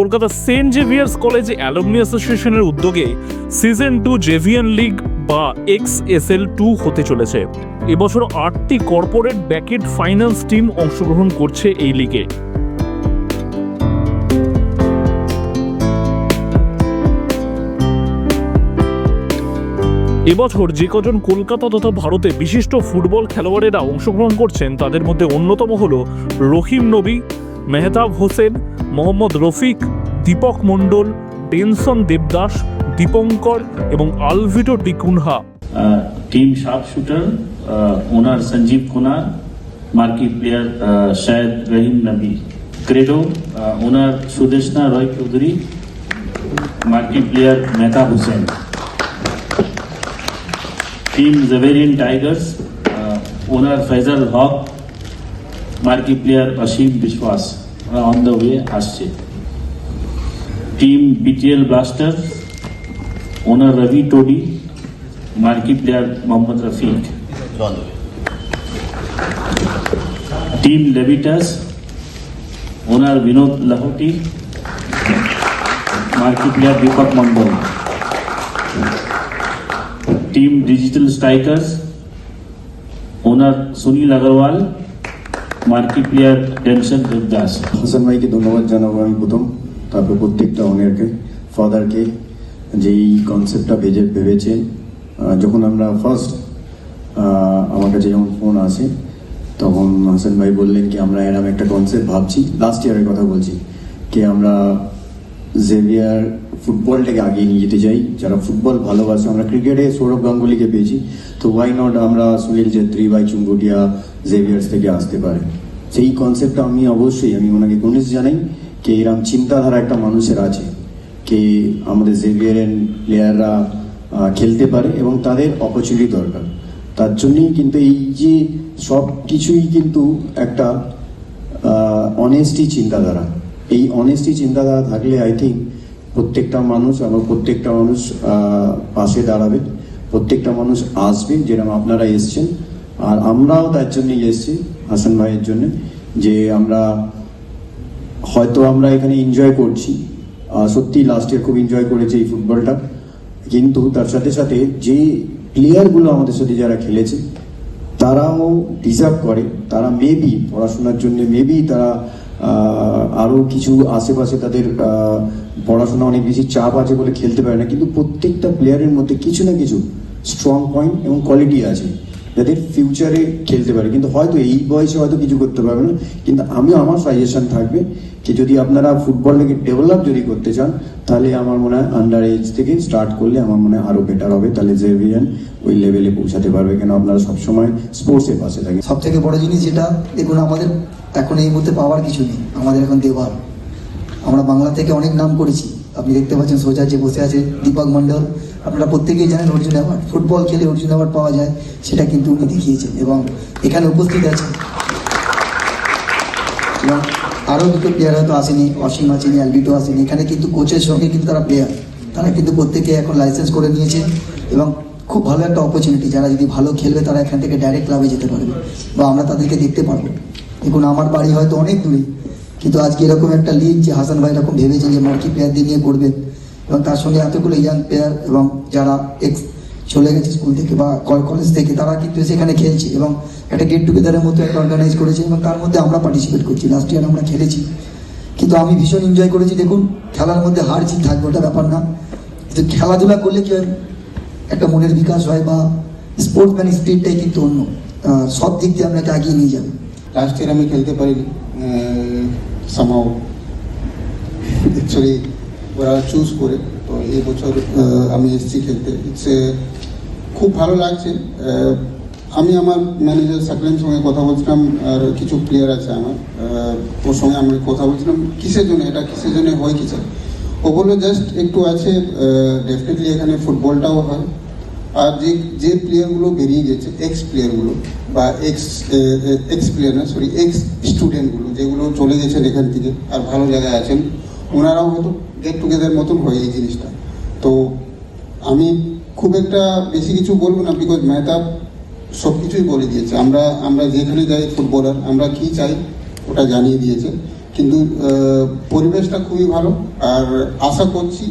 Kolkata Saint Xavier's college alumni অ্যাসোসিয়েশনের উদ্যোগে season two জেভিয়ান league বা এক্স এস এল টু হতে চলেছে। এবছর আটটি কর্পোরেট ব্যাকেট ফাইন্যান্স টিম অংশগ্রহণ করছে এই লিগে। এবছর যে কজন কলকাতা তথা ভারতে বিশিষ্ট ফুটবল খেলোয়াড়েরা অংশগ্রহণ করছেন, তাদের মধ্যে অন্যতম হল রহিম নবী মেহতাব হোসেন, মোহাম্মদ রফিক, দীপক মণ্ডল টেনশন দেবদাস, দীপঙ্কর এবং Alvito D'Cunha. Team sharp shooter owner Sanjeev Kunar marquee player Syed Rahim Nabi. Credo owner Sudeshna Roy Chowdhury marquee player Mehtab Hossain. Team Xaverian tigers owner Faisal Haque हक marquee player Asim Biswas on the way আসছে team BTL Blasters owner Ravi Todi marquee player Mohammad Rafiq team Levitas owner Vinod Lahoti marquee player Deepak Mandal team Digital Strikers owner Sunil Agarwal multiplayer tension চলতে হাসান ভাইকে ধন্যবাদ জানাব আমি প্রথম। তারপর প্রত্যেকটা অনারকে ফাদারকে, যে এই কনসেপ্টটা ভেজে ভেবেছে। যখন আমরা ফার্স্ট আমার কাছে যখন ফোন আসে, তখন হাসান ভাই বললেন কি, আমরা এরম একটা কনসেপ্ট ভাবছি। লাস্ট ইয়ারের কথা বলছি। কি আমরা জেভিয়ার ফুটবলটাকে আগিয়ে নিয়ে যেতে চাই। যারা ফুটবল ভালোবাসে, আমরা ক্রিকেটে সৌরভ গাঙ্গুলিকে পেয়েছি। তো ওয়াই নট আমরা সুনীল ছেত্রী বা চুঙ্গুটিয়া জেভিয়ার্স থেকে আসতে পারে। সেই কনসেপ্টটা আমি অবশ্যই, আমি ওনাকে গণেশ জানাই কি এরকম চিন্তাধারা একটা মানুষের আছে কে আমাদের জেভিয়ারের প্লেয়াররা খেলতে পারে এবং তাদের অপরচুনিটি দরকার। তার জন্যই কিন্তু এই যে সব কিছুই কিন্তু একটা অনেস্টি চিন্তাধারা। এই অনেস্টি চিন্তাধারা থাকলে আই থিঙ্ক প্রত্যেকটা মানুষ এবং প্রত্যেকটা মানুষ পাশে দাঁড়াবে। প্রত্যেকটা মানুষ আসবে, যেরকম আপনারা এসছেন। আর আমরাও তার জন্যই এসেছি, হাসান ভাইয়ের জন্য, যে আমরা হয়তো আমরা এখানে এনজয় করছি। সত্যি লাস্ট ইয়ার খুব এনজয় করেছি এই ফুটবলটা। কিন্তু তার সাথে সাথে যে প্লেয়ারগুলো আমাদের সাথে যারা খেলেছে, তারাও ডিজার্ভ করে। তারা মেবি পড়াশোনার জন্য মেবি তারা আহ, আরও কিছু আশেপাশে তাদের পড়াশোনা অনেক বেশি চাপ আছে বলে খেলতে পারে না। কিন্তু প্রত্যেকটা প্লেয়ারের মধ্যে কিছু না কিছু স্ট্রং পয়েন্ট এবং কোয়ালিটি আছে। যাদের ফিউচারে খেলতে পারে। কিন্তু হয়তো এই বয়সে হয়তো কিছু করতে পারবে না। কিন্তু আমি আমার সাজেশন থাকবে যে যদি আপনারা ফুটবলটাকে ডেভেলপ যদি করতে চান, তাহলে আমার মনে হয় আন্ডার এজ থেকে স্টার্ট করলে আমার মনে হয় আরও বেটার হবে। তাহলে জেভিয়ান ওই লেভেলে পৌঁছাতে পারবে। কেন আপনারা সবসময় স্পোর্টসের পাশে থাকেন। সব থেকে বড় জিনিস যেটা, দেখুন আমাদের এখন এই মুহূর্তে পাওয়ার কিছু নেই। আমাদের এখন দেওয়ার। আমরা বাংলা থেকে অনেক নাম করেছি। আপনি দেখতে পাচ্ছেন সোজা যে বসে আছে দীপক মণ্ডল। আপনারা প্রত্যেকেই জানেন অর্জুন অ্যাওয়ার্ড ফুটবল খেলে অর্জুন অ্যাওয়ার্ড পাওয়া যায়, সেটা কিন্তু উনি দেখিয়েছেন এবং এখানে উপস্থিত আছেন। এবং আরও দুটো প্লেয়ার হয়তো আসেনি, অসীম আসেনি অ্যালবিটো আসেনি, এখানে কিন্তু কোচের সঙ্গে কিন্তু তারা প্লেয়ার তারা কিন্তু প্রত্যেকে এখন লাইসেন্স করে নিয়েছে এবং খুব ভালো একটা অপরচুনিটি যারা যদি ভালো খেলবে তারা এখান থেকে ডাইরেক্ট ক্লাবে যেতে পারবে বা আমরা তাদেরকে দেখতে পারব। দেখুন, আমার বাড়ি হয়তো অনেক দূরে, কিন্তু আজকে এরকম একটা লিগ যে হাসান ভাই এরকম ভেবেছেন যে মার্কি প্লেয়ারদের নিয়ে করবেন এবং তার সঙ্গে এতগুলো ইয়াং প্লেয়ার এবং যারা এক্স চলে গেছে স্কুল থেকে বা কলেজ থেকে, তারা কিন্তু সেখানে খেলছে এবং একটা গেট টুগেদারের মতো একটা অর্গানাইজ করেছে এবং তার মধ্যে আমরা পার্টিসিপেট করছি। লাস্ট ইয়ার আমরা খেলেছি। কিন্তু আমি ভীষণ এনজয় করেছি। দেখুন, খেলার মধ্যে হার জিত থাকবে, ওটা ব্যাপার না। কিন্তু খেলাধুলা করলে কি একটা মনের বিকাশ হয় বা স্পোর্টসম্যান স্পিরিটটাই কিন্তু অন্য। সব দিক দিয়ে আপনাকে এগিয়ে নিয়ে যাবে। লাস্ট ইয়ার আমি খেলতে পারিনি। সামাও অ্যাকচুয়ালি ওরা চুজ করে। তো এই বছর আমি এসেছি খেলতে। ইটস খুব ভালো লাগছে। আমি আমার ম্যানেজার সাকলেনের সঙ্গে কথা বলছিলাম, আর কিছু প্লেয়ার আছে আমার। ওর সঙ্গে আমি কথা বলছিলাম, কিসের জন্য? এটা কিসের জন্য হয় কিসের? ও বলল জাস্ট একটু আছে ডেফিনেটলি এখানে ফুটবলটাও হয়। আর যে যে প্লেয়ারগুলো বেরিয়ে গেছে এক্স প্লেয়ারগুলো বা এক্স এক্স প্লেয়ার না সরি এক্স স্টুডেন্টগুলো যেগুলো চলে গেছেন এখান থেকে, আর ভালো জায়গায় আছেন, ওনারাও হয়তো গেট টুগেদার মতন হয় এই জিনিসটা। তো আমি খুব একটা বেশি কিছু বলব না বিকজ মেহতাব সব কিছুই বলে দিয়েছে। আমরা আমরা যেখানে যাই ফুটবলার আমরা কি চাই ওটা জানিয়ে দিয়েছে। কিন্তু পরিবেশটা খুবই ভালো। আর আশা করছি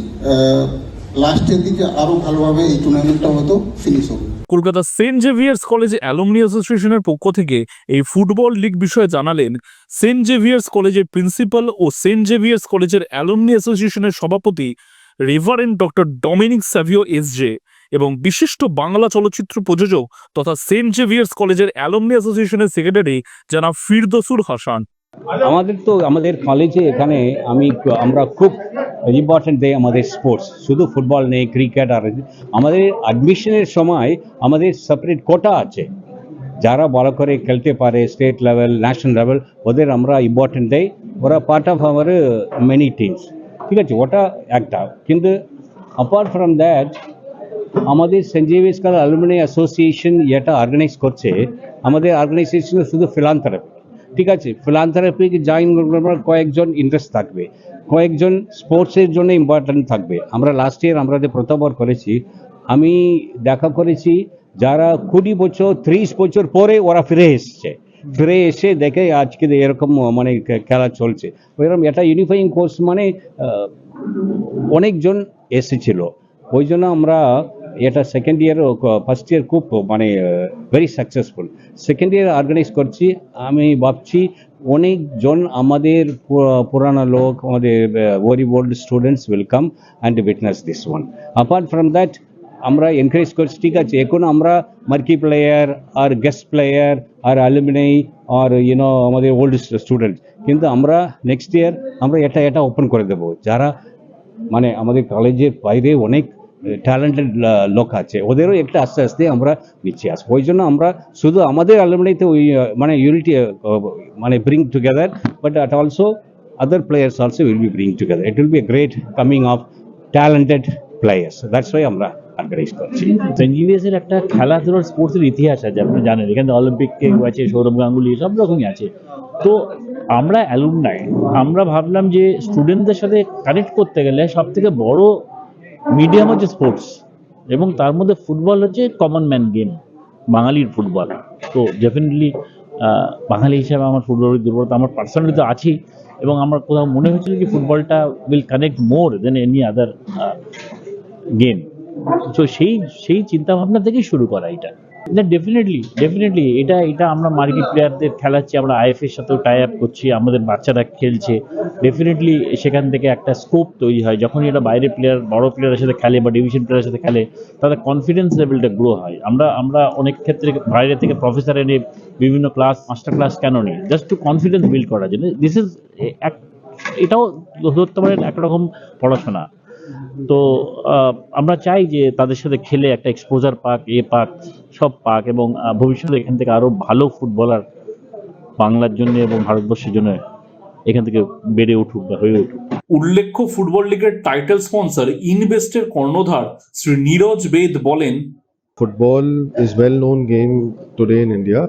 লাস্টের দিকে আরও ভালোভাবে এই টুর্নামেন্টটা হতো ফিনিশ হবে। Kolkata saint Xavier's college alumni অ্যাসোসিয়েশনের পক্ষ থেকে এই ফুটবল লিগ বিষয়ে জানালেন, সেন্ট জেভিয়ার্স কলেজের প্রিন্সিপাল ও সেন্ট জেভিয়ার্স কলেজের অ্যালুমনি অ্যাসোসিয়েশনের সভাপতি reverend doctor Dominic Savio S J এবং বিশিষ্ট বাংলা চলচ্চিত্র প্রযোজক তথা সেন্ট জেভিয়ার্স কলেজের অ্যালুমনি অ্যাসোসিয়েশনের সেক্রেটারি জানাব ফিরদসুর হাসান। আমাদের তো আমাদের কলেজে এখানে আমি আমরা খুব ইম্পর্টেন্ট দেয় আমাদের স্পোর্টস শুধু ফুটবল নেই ক্রিকেট আর আমাদের অ্যাডমিশনের সময় আমাদের সেপারেট কোটা আছে। যারা ভালো করে খেলতে পারে স্টেট লেভেল ন্যাশনাল লেভেল ওদের আমরা ইম্পর্টেন্ট দেই ওরা part of our many teams ঠিক আছে, ওটা একটা। কিন্তু অ্যাপার্ট ফ্রম দ্যাট আমাদের সেন্ট কাল অ্যালুমিনি অ্যাসোসিয়েশন এটা অর্গানাইজ করছে, আমাদের অর্গানাইজেশন শুধু ফিলান্থারাপি ঠিক আছে ফিলান্থারাপি জয়েন কয়েকজন ইন্টারেস্ট থাকবে, কয়েকজন স্পোর্টসের জন্য ইম্পর্ট্যান্ট থাকবে। আমরা লাস্ট ইয়ার আমরা যে প্রথমবার করেছি, আমি দেখা করেছি যারা কুড়ি বছর, ত্রিশ বছর পরে ওরা ফিরে এসছে। ফিরে এসে দেখে আজকে এরকম মানে খেলা চলছে। ওইরকম এটা ইউনিফাইং কোর্স মানে অনেকজন এসেছিল। ওই জন্য আমরা এটা সেকেন্ড ইয়ার ফার্স্ট ইয়ার খুব মানে very successful second year organise করছি, আমি ভাবছি অনেকজন আমাদের পুরানো লোক, আমাদের very old students will come and witness this one apart from that আমরা এনকারেজ করছি, ঠিক আছে, এখন আমরা মার্কি প্লেয়ার আর গেস্ট প্লেয়ার আর অ্যালুমিনাই আর ইউনো আমাদের ওল্ড স্টুডেন্ট কিন্তু আমরা নেক্সট ইয়ার আমরা এটা এটা ওপেন করে দেবো। যারা মানে আমাদের কলেজের বাইরে অনেক ট্যালেন্টেড লোক আছে। ওদেরও একটা আস্তে আস্তে আমরা নিচে আসব ওই জন্য আমরা শুধু আমাদের অ্যালুমিনাইতে ওই মানে ইউনিটি মানে bring together but at also other players also will be bring together it will be great coming of talented players that's why আমরা অর্গানাইজ করছি। সেন্ট জেভিয়ার্সের একটা খেলাধুলার স্পোর্টসের ইতিহাস আছে আপনি জানেন। এখানে অলিম্পিক কেউ আছে সৌরভ গাঙ্গুলি সব রকমই আছে। তো আমরা অ্যালুমনাই আমরা ভাবলাম যে স্টুডেন্টদের সাথে কানেক্ট করতে গেলে সব থেকে বড় মিডিয়াম হচ্ছে স্পোর্টস এবং তার মধ্যে ফুটবল হচ্ছে কমন ম্যান গেম বাঙালির ফুটবল তো ডেফিনেটলি বাঙালি হিসাবে আমার ফুটবলের দুর্বলতা, আমার পার্সোনালি তো আছেই এবং আমার কোথাও মনে হয়েছিল যে ফুটবলটা will connect more than any other game তো সেই সেই চিন্তাভাবনা থেকেই শুরু করা এটা। ডেফিনেটলি ডেফিনেটলি এটা এটা আমরা মার্কেট প্লেয়ারদের খেলাচ্ছি, আমরা আইএফ এর সাথেও টাই আপ করছি, আমাদের বাচ্চারা খেলছে। ডেফিনেটলি সেখান থেকে একটা স্কোপ তৈরি হয়। যখন এটা বাইরে প্লেয়ার বড় প্লেয়ারের সাথে খেলে বা ডিভিশন প্লেয়ারের সাথে খেলে, তাদের কনফিডেন্স লেভেলটা গ্রো হয়। আমরা আমরা অনেক ক্ষেত্রে বাইরে থেকে প্রফেসর এনে বিভিন্ন ক্লাস মাস্টার ক্লাস কেন নিই? জাস্ট টু কনফিডেন্স বিল্ড করার জন্য। দিস ইজ এক, এটাও ধরতে পারেন একরকম পড়াশোনা। তো আহ, আমরা চাই যে তাদের সাথে খেলে একটা এক্সপোজার পাক এ পাক সব পাক এবং ভবিষ্যতে এখান থেকে আরও ভালো ফুটবলার বাংলার জন্য এবং ভারতবর্ষের জন্য এখান থেকে বেড়ে উঠুক বা হয়ে উঠুক উল্লেখ্য ফুটবল লিগের টাইটেল স্পন্সর ইনভেস্টের কর্ণধার শ্রী নীরজ বেদ বলেন football is well known game today in India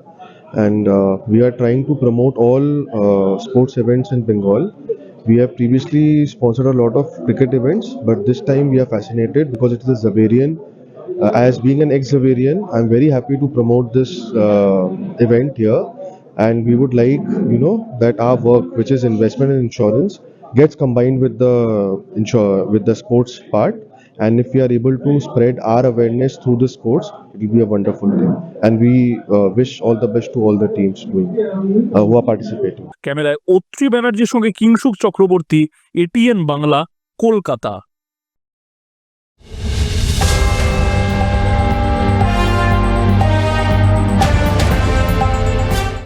and uh, we are trying to promote all uh, sports events in Bengal. We have previously sponsored a lot of cricket events, but this time we are fascinated because it is a Zavarian. Uh, as being an ex-Zavarian, I'm very happy to promote this uh, event here, and we would like, you know, that our work, which is investment and insurance, gets combined with the insure with the sports part and if we are able to spread our awareness through the sports it will be a wonderful thing and we uh, wish all the best to all the teams doing uh, who are participating ক্যামেরায় অত্রি ব্যানার্জির সঙ্গে Kingshuk Chakraborty ATN Bangla Kolkata